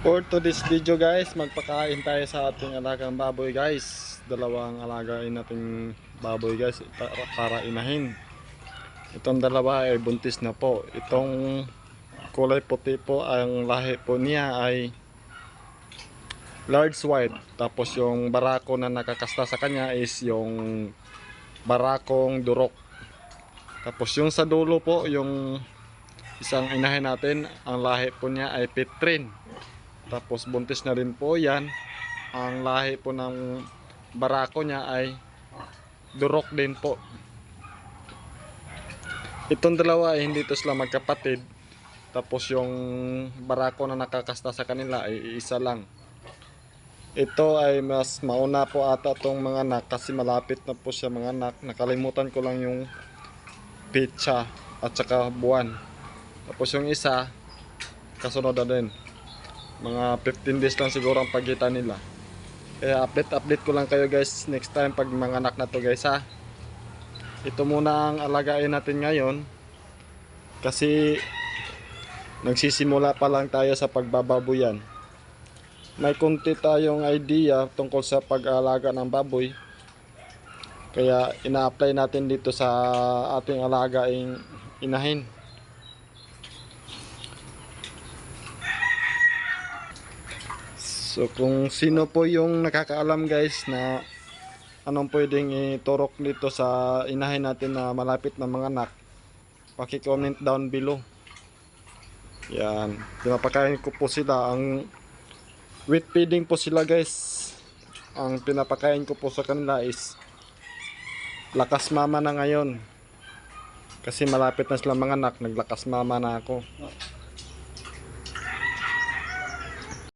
For today's video guys, magpakain tayo sa ating alagang baboy guys. Dalawang alagain nating baboy guys para inahin. Itong dalawa ay buntis na po. Itong kulay puti po, ang lahi po niya ay large white. Tapos yung barako na nakakasta sa kanya is yung barakong durok. Tapos yung sa dulo po, yung isang inahin natin, ang lahi po niya ay pitrin. Tapos buntis na rin po yan. Ang lahi po ng barako niya ay durok din po. Itong dalawa ay hindi to sila magkapatid. Tapos yung barako na nakakasta sa kanila ay isa lang. Ito ay mas mauna po ata tong mga anak kasi malapit na po siya mga anak. Nakalimutan ko lang yung pitsa at saka buwan. Tapos yung isa, kasunod na din mga 15 days lang siguro ang pagitan nila. Kaya update update ko lang kayo guys next time pag mga anak na to guys ha? Ito muna ang alagain natin ngayon. Kasi nagsisimula pa lang tayo sa pagbababoyan may konti tayong idea tungkol sa pag-alaga ng baboy. Kaya ina-apply natin dito sa ating alagaing inahin So kung sino po yung nakakaalam guys na anong pwedeng iturok dito sa inahin natin na malapit na mga anak, paki-comment down below. Yan, pinapakain ko po sila ang wheat feeding po sila guys. Ang pinapakain ko po sa kanila is lakas mama na ngayon. Kasi malapit na sila mga anak, naglakas mama na ako.